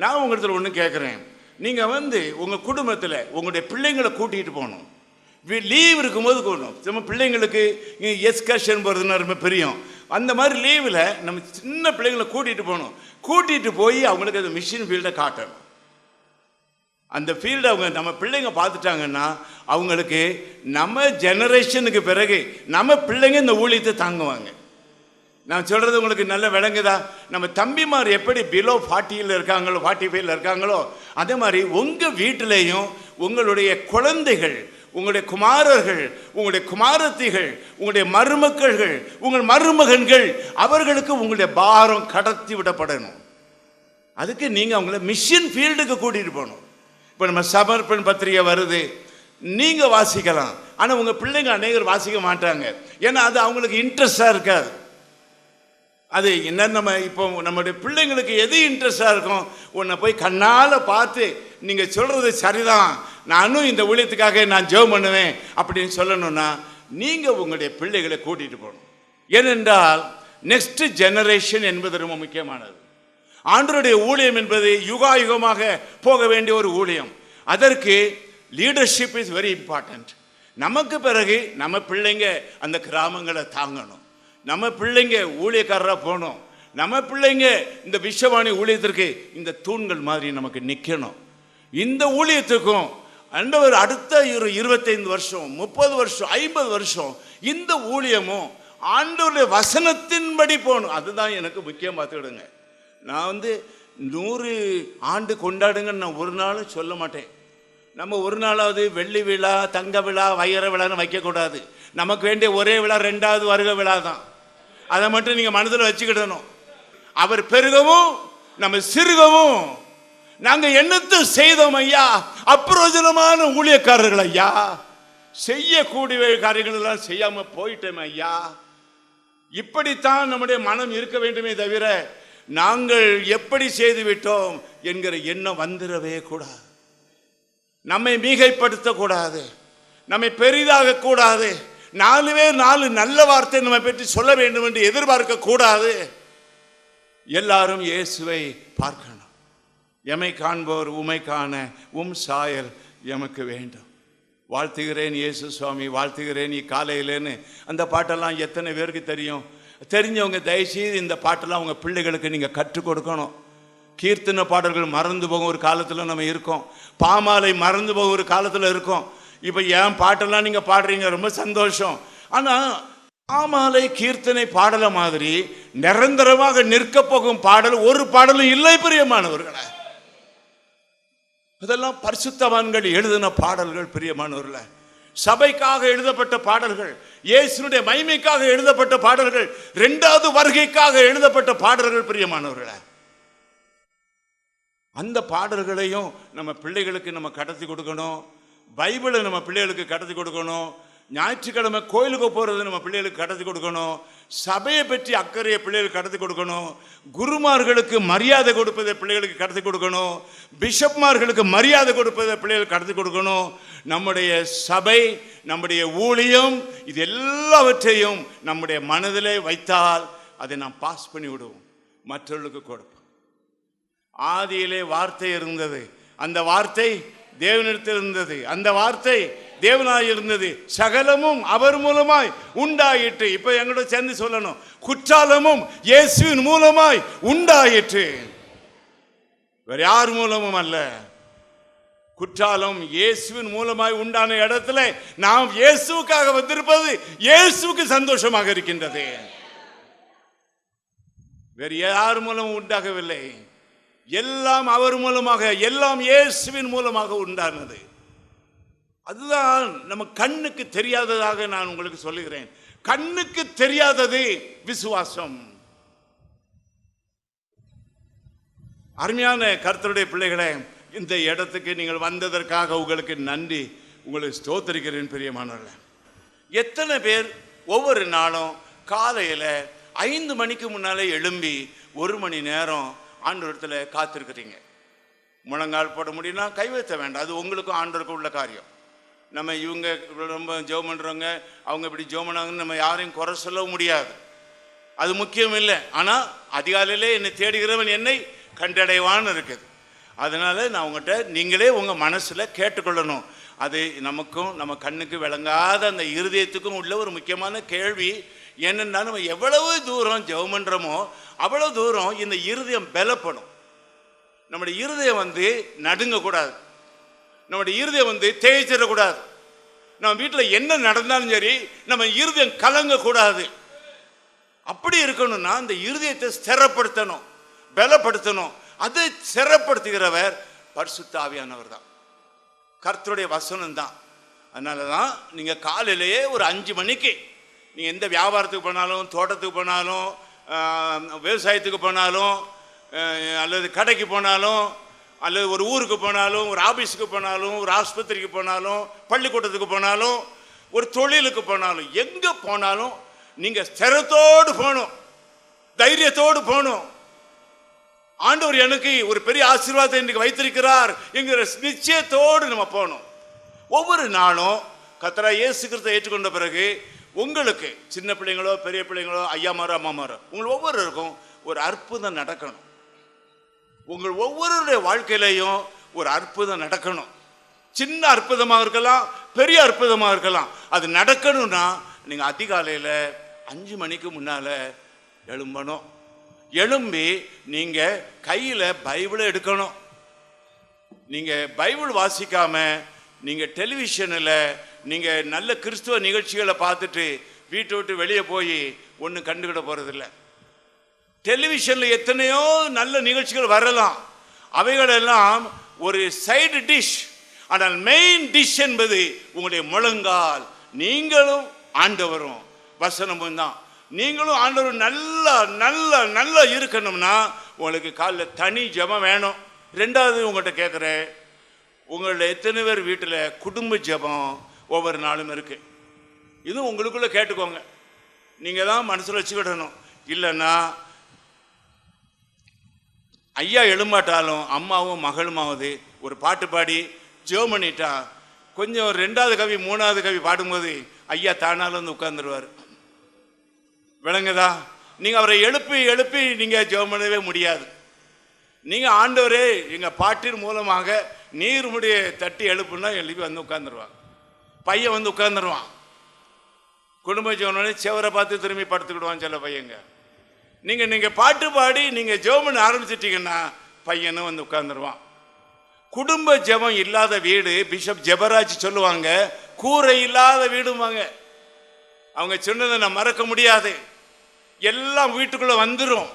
நான் உங்களிடத்தில் ஒன்று கேட்குறேன் நீங்கள் வந்து உங்கள் குடும்பத்தில் உங்களுடைய பிள்ளைங்களை கூட்டிகிட்டு போகணும். லீவ் இருக்கும்போது போகணும் நம்ம பிள்ளைங்களுக்கு எஸ்கர்ஷன் போகிறதுனா ரொம்ப பிரியம். அந்த மாதிரி லீவில் நம்ம சின்ன பிள்ளைங்களை கூட்டிகிட்டு போகணும். கூட்டிகிட்டு போய் அவங்களுக்கு அந்த மிஷின் ஃபீல்டை காட்டணும். அந்த ஃபீல்டை அவங்க நம்ம பிள்ளைங்க பார்த்துட்டாங்கன்னா அவங்களுக்கு நம்ம ஜெனரேஷனுக்கு பிறகு நம்ம பிள்ளைங்க இந்த ஊழியத்தை தாங்குவாங்க. நான் சொல்கிறது உங்களுக்கு நல்ல விளங்குதா? நம்ம தம்பிமார் எப்படி பிலோ ஃபார்ட்டியில் இருக்காங்களோ ஃபார்ட்டி ஃபைவ்ல இருக்காங்களோ அதே மாதிரி உங்கள் வீட்டிலையும் உங்களுடைய குழந்தைகள் உங்களுடைய குமாரர்கள் உங்களுடைய குமாரத்திகள் உங்களுடைய மருமக்கள்கள் உங்கள் மருமகன்கள் அவர்களுக்கு உங்களுடைய பாரம் கடத்தி விடப்படணும். அதுக்கு நீங்கள் அவங்கள மிஷின் ஃபீல்டுக்கு கூட்டிகிட்டு போகணும். இப்போ நம்ம சமர்ப்பண் பத்திரிகை வருது. நீங்கள் வாசிக்கலாம். ஆனால் உங்கள் பிள்ளைங்க அநேகர் வாசிக்க மாட்டாங்க. ஏன்னா அது அவங்களுக்கு இன்ட்ரெஸ்டாக இருக்காது. அது என்ன நம்ம இப்போ நம்முடைய பிள்ளைங்களுக்கு எது இன்ட்ரெஸ்டாக இருக்கும் உன்னை போய் கண்ணால் பார்த்து நீங்கள் சொல்கிறது சரிதான் நானும் இந்த ஊழியத்துக்காக நான் ஜெபம் பண்ணுவேன் அப்படின்னு சொல்லணும்னா நீங்கள் உங்களுடைய பிள்ளைகளை கூட்டிகிட்டு போகணும். ஏனென்றால் நெக்ஸ்ட் ஜெனரேஷன் என்பது ரொம்ப முக்கியமானது. ஆண்டருடைய ஊழியம் என்பது யுகாயுகமாக போக வேண்டிய ஒரு ஊழியம். அதற்கு லீடர்ஷிப் இஸ் வெரி இம்பார்ட்டன்ட் நமக்கு பிறகு நம்ம பிள்ளைங்க அந்த கிராமங்களை தாங்கணும். நம்ம பிள்ளைங்க ஊழியக்காரராக போகணும். நம்ம பிள்ளைங்க இந்த விஸ்வவாணி ஊழியத்திற்கு இந்த தூண்கள் மாதிரி நமக்கு நிற்கணும் இந்த ஊழியத்துக்கும் அண்டவர் அடுத்த ஒரு இருபத்தைந்து வருஷம் முப்பது வருஷம் ஐம்பது வருஷம் இந்த ஊழியமும் ஆண்டவருடைய வசனத்தின்படி போகணும். அதுதான் எனக்கு முக்கியம் பார்த்துக்கிடுங்க. நான் வந்து நூறு ஆண்டு கொண்டாடுங்கன்னு நான் ஒரு நாளும் சொல்ல மாட்டேன். நம்ம ஒரு நாளாவது வெள்ளி விழா தங்க விழா வைர விழான்னு வைக்கக்கூடாது. நமக்கு வேண்டிய ஒரே விழா ரெண்டாவது வருக விழா தான் அதை மட்டும் நீங்கள் மனதில் வச்சுக்கிடணும். அவர் பெருகவும் நம்ம சிறுகவும். நாங்கள் என்னத்தை செய்தோம் ஐயா? அப்பிரோஜனமான ஊழியக்காரர்கள் ஐயா. செய்யக்கூடிய காரியங்கள் எல்லாம் செய்யாம போயிட்டோம் ஐயா. இப்படித்தான் நம்முடைய மனம் இருக்க வேண்டுமே தவிர நாங்கள் எப்படி செய்து விட்டோம் என்கிற எண்ணம் வந்துடவே கூடாது. நம்மை மிகைப்படுத்தக்கூடாது. நம்மை பெரிதாக கூடாது நாலுவே நாலு நல்ல வார்த்தை நம்ம பற்றி சொல்ல வேண்டும் என்று எதிர்பார்க்க கூடாது. எல்லாரும் இயேசுவை பார்க்கணும். எமை காண்போர் உமை காண உம் சாயல் எமக்கு வேண்டும். வாழ்த்துகிறேன் இயேசு சுவாமி வாழ்த்துகிறேன் நீ காலையிலேன்னு. அந்த பாட்டெல்லாம் எத்தனை பேருக்கு தெரியும்? தெரிஞ்சவங்க தயவுசெய்து இந்த பாட்டெல்லாம் உங்கள் பிள்ளைகளுக்கு நீங்கள் கற்றுக் கொடுக்கணும். கீர்த்தன பாடல்கள் மறந்து போகும் ஒரு காலத்தில் நம்ம இருக்கோம். பாமாலை மறந்து போகும் ஒரு காலத்தில் இருக்கோம். இப்போ ஏன் பாட்டெல்லாம் நீங்கள் பாடுறீங்க? ரொம்ப சந்தோஷம். ஆனால் ஆமாலை கீர்த்தனை பாடல மாதிரி நிரந்தரமாக நிற்க போகும் பாடல் ஒரு பாடலும் இல்லை பிரியமானவர்களே. இதெல்லாம் பரிசுத்தவான்கள் எழுதின பாடல்கள் பிரியமானவர்களே. சபைக்காக எழுதப்பட்ட பாடல்கள் இயேசுனுடைய மைமைக்காக எழுதப்பட்ட பாடல்கள் இரண்டாவது வருகைக்காக எழுதப்பட்ட பாடல்கள் பிரியமானவர்களே. அந்த பாடல்களையும் நம்ம பிள்ளைகளுக்கு நம்ம கடத்தி கொடுக்கணும். பைபிளை நம்ம பிள்ளைகளுக்கு கடத்தி கொடுக்கணும். ஞாயிற்றுக்கிழமை கோயிலுக்கு போகிறது நம்ம பிள்ளைகளுக்கு கடத்தி கொடுக்கணும். சபையை பற்றி அக்கறையை பிள்ளைகளுக்கு கடத்தி கொடுக்கணும். குருமார்களுக்கு மரியாதை கொடுப்பதை பிள்ளைகளுக்கு கடத்தி கொடுக்கணும். பிஷப்மார்களுக்கு மரியாதை கொடுப்பதை பிள்ளைகளுக்கு கடத்தி கொடுக்கணும். நம்முடைய சபை நம்முடைய ஊழியம் இது எல்லாவற்றையும் நம்முடைய மனதிலே வைத்தால் அதை நாம் பாஸ் பண்ணி விடுவோம். மற்றவர்களுக்கு கொடுப்போம். ஆதியிலே வார்த்தை இருந்தது. அந்த வார்த்தை தேவனிடத்தில் இருந்தது. அந்த வார்த்தை தேவனாய் இருந்தது. சகலமும் அவர் மூலமாய் உண்டாயிற்று. இப்போ எங்களோட சேர்ந்து சொல்லணும். குற்றாலமும் இயேசுவின் மூலமாய் உண்டாயிற்று. வேற யார் மூலமும் அல்ல? குற்றாலம் இயேசுவின் மூலமாய் உண்டான இடத்துல நாம் இயேசுக்காக வந்திருப்பது இயேசுவுக்கு சந்தோஷமாக இருக்கின்றது. வேறு யார் மூலமும் உண்டாகவில்லை. எல்லாம் அவர் மூலமாக எல்லாம் இயேசுவின் மூலமாக உண்டானது. அதுதான் நம்ம கண்ணுக்கு தெரியாததாக நான் உங்களுக்கு சொல்லுகிறேன். கண்ணுக்கு தெரியாதது விசுவாசம். அருமையான கருத்தருடைய பிள்ளைகளே இந்த இடத்துக்கு நீங்கள் வந்ததற்காக உங்களுக்கு நன்றி. உங்களை ஸ்தோத்தரிக்கிறேன் பிரியமானவர்களே எத்தனை பேர் ஒவ்வொரு நாளும் காலையில் ஐந்து மணிக்கு முன்னாலே எழும்பி ஒரு மணி நேரம் ஆண்டவரத்தில் காத்திருக்கிறீங்க. முழங்கால் போட முடியும்னா கை வைத்த வேண்டாம். அது உங்களுக்கும் ஆண்டவருக்கும் உள்ள காரியம். நம்ம இவங்க ரொம்ப ஜெபம் பண்ணுறவங்க அவங்க இப்படி ஜெபம் பண்ணாங்கன்னு நம்ம யாரையும் குறை சொல்ல முடியாது. அது முக்கியம் இல்லை. ஆனால் அதிகாலையிலே என்னை தேடுகிறவன் என்னை கண்டடைவான்னு இருக்குது. அதனால் நான் உங்கள்கிட்ட நீங்களே உங்கள் மனசில் கேட்டுக்கொள்ளணும். அது நமக்கும் நம்ம கண்ணுக்கு விளங்காத அந்த இருதயத்துக்கும் உள்ள ஒரு முக்கியமான கேள்வி என்னென்னா நம்ம எவ்வளவு தூரம் ஜெபம் பண்ணுறோமோ அவ்வளவு தூரம் இந்த இருதயம் பலப்படும். நம்முடைய இருதயம் வந்து நடுங்கக்கூடாது. நம்முடைய இருதயம் வந்து தேய்ச்சிடக்கூடாது. நம்ம வீட்டில் என்ன நடந்தாலும் சரி நம்ம இருதயம் கலங்கக்கூடாது. அப்படி இருக்கணும்னா இந்த இருதயத்தை ஸ்திரப்படுத்தணும் பலப்படுத்தணும். அதை சிறப்படுத்துகிறவர் பரிசுத்த தாவியானவர் தான். கர்த்தருடைய வசனம் தான். அதனால தான் நீங்கள் காலையிலேயே ஒரு அஞ்சு மணிக்கு நீங்கள் எந்த வியாபாரத்துக்கு போனாலும் தோட்டத்துக்கு போனாலும் விவசாயத்துக்கு போனாலும் அல்லது கடைக்கு போனாலும் அல்லது ஒரு ஊருக்கு போனாலும் ஒரு ஆஃபீஸுக்கு போனாலும் ஒரு ஆஸ்பத்திரிக்கு போனாலும் பள்ளிக்கூடத்துக்கு போனாலும் ஒரு தொழிலுக்கு போனாலும் எங்கே போனாலும் நீங்கள் ஸ்திரத்தோடு போகணும் தைரியத்தோடு போகணும். ஆண்டவர் எனக்கு ஒரு பெரிய ஆசீர்வாதத்தை இன்றைக்கு வைத்திருக்கிறார் என்கிற நிச்சயத்தோடு நம்ம போகணும். ஒவ்வொரு நாளும் கத்தரா இயேசு ஏற்றுக்கொண்ட பிறகு உங்களுக்கு சின்ன பிள்ளைங்களோ பெரிய பிள்ளைங்களோ ஐயாமாரோ அம்மாமாரோ உங்கள் ஒவ்வொருவருக்கும் ஒரு அற்புதம் நடக்கணும். உங்கள் ஒவ்வொருடைய வாழ்க்கையிலையும் ஒரு அற்புதம் நடக்கணும். சின்ன அற்புதமாக இருக்கலாம் பெரிய அற்புதமாக இருக்கலாம். அது நடக்கணும்னா நீங்கள் அதிகாலையில் அஞ்சு மணிக்கு முன்னால் எழும்பணும். எழும்பி நீங்கள் கையில் பைபிளை எடுக்கணும். நீங்கள் பைபிள் வாசிக்காமல் நீங்கள் டெலிவிஷனில் நீங்கள் நல்ல கிறிஸ்துவ நிகழ்ச்சிகளை பார்த்துட்டு வீட்டை விட்டு வெளியே போய் ஒன்றும் கண்டுக்கிட போகிறதில்ல டெலிவிஷனில் எத்தனையோ நல்ல நிகழ்ச்சிகள் வரலாம். அவைகளெல்லாம் ஒரு சைடு டிஷ் ஆனால் மெயின் டிஷ் என்பது உங்களுடைய முழங்கால். நீங்களும் ஆண்டவரும். வசனமும் தான் நீங்களும் ஆண்டவரும் நல்லா நல்லா நல்லா இருக்கணும்னா உங்களுக்கு காலைல தனி ஜபம் வேணும். ரெண்டாவது உங்கள்கிட்ட கேட்குறேன் உங்களில் எத்தனை பேர் வீட்டில் குடும்ப ஜெபம் ஒவ்வொரு நாளும் இருக்குது இதுவும் உங்களுக்குள்ளே கேட்டுக்கோங்க. நீங்கள் தான் மனசில் வச்சுக்கிடணும். இல்லைன்னா ஐயா எழுமாட்டாலும் அம்மாவும் மகளுமாவது ஒரு பாட்டு பாடி ஜெபம் பண்ணிட்டா கொஞ்சம் ரெண்டாவது கவி மூணாவது கவி பாடும்போது ஐயா தானாலும் வந்து உட்காந்துருவார் விளங்குதா? நீங்கள் அவரை எழுப்பி எழுப்பி நீங்கள் ஜெபம் பண்ணவே முடியாது. நீங்கள் ஆண்டவரே எங்கள் பாட்டின் மூலமாக நீர் முடிய தட்டி எழுப்புனா எழுப்பி வந்து உட்காந்துருவாங்க பையன் வந்து உட்காந்துருவான் குடும்ப ஜெவனோட செவரை பார்த்து திரும்பி படுத்துக்கிடுவான் சில பையங்க. நீங்கள் நீங்கள் பாட்டு பாடி நீங்கள் ஜெபம் ஆரம்பிச்சிட்டிங்கன்னா பையனும் வந்து உட்காந்துருவான் குடும்ப ஜெபம் இல்லாத வீடு பிஷப் ஜெபராஜ் சொல்லுவாங்க கூரை இல்லாத வீடுவாங்க அவங்க சொன்னதை நான் மறக்க முடியாது. எல்லாம் வீட்டுக்குள்ளே வந்துடும்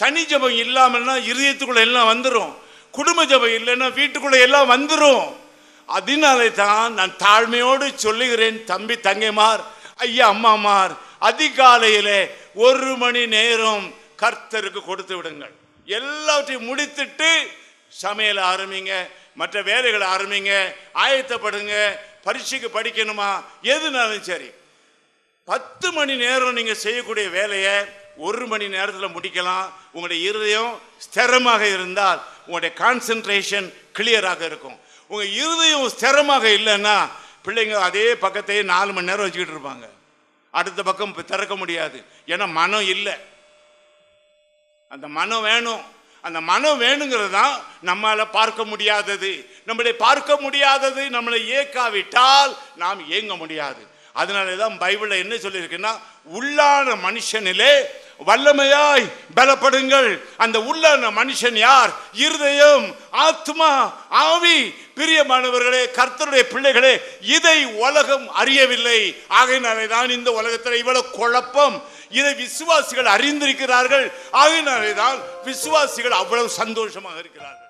தனி ஜெபம் இல்லாமல்னா இருதயத்துக்குள்ள எல்லாம் வந்துடும் குடும்ப ஜெபம் இல்லைன்னா வீட்டுக்குள்ள எல்லாம் வந்துடும் அதனாலே தான் நான் தாழ்மையோடு சொல்லுகிறேன் தம்பி தங்கைமார் ஐயா அம்மாமார் அதிகாலையிலே ஒரு மணி நேரம் கர்த்தருக்கு கொடுத்து விடுங்கள். எல்லாவற்றையும் முடித்துட்டு சமையல் ஆரம்பிங்க மற்ற வேலைகளை ஆரம்பிங்க ஆயத்தப்படுங்க பரீட்சைக்கு படிக்கணுமா எதுனாலும் சரி. பத்து மணி நேரம் நீங்கள் செய்யக்கூடிய வேலையை ஒரு மணி நேரத்தில் முடிக்கலாம். உங்களுடைய இருதயம் ஸ்திரமாக இருந்தால் உங்களுடைய கான்சென்ட்ரேஷன் கிளியராக இருக்கும். உங்கள் இருதயம் ஸ்திரமாக இல்லைன்னா பிள்ளைங்க அதே பக்கத்தையே நாலு மணி நேரம் வச்சுக்கிட்டு இருப்பாங்க. அடுத்த பக்கம் திறக்க முடியாது. ஏன்னா மனம் இல்லை. அந்த மனம் வேணும். அந்த மனம் வேணுங்கிறது தான் நம்மளால் பார்க்க முடியாதது. நம்மளை பார்க்க முடியாதது நம்மளை ஏக்காவிட்டால் நாம் இயங்க முடியாது. அதனால தான் பைபிளில் என்ன சொல்லியிருக்குன்னா உள்ளான மனுஷனிலே வல்லமையாய் பலப்படுங்கள். அந்த உள்ளான மனுஷன் யார்? இருதயம் ஆத்மா ஆவி. பிரியமானவர்களே கர்த்தருடைய பிள்ளைகளே இதை உலகம் அறியவில்லை. ஆகையினாலே தான் இந்த உலகத்தில் இவ்வளவு குழப்பம். இதை விசுவாசிகள் அறிந்திருக்கிறார்கள். ஆகையினாலே தான் விசுவாசிகள் அவ்வளவு சந்தோஷமாக இருக்கிறார்கள்.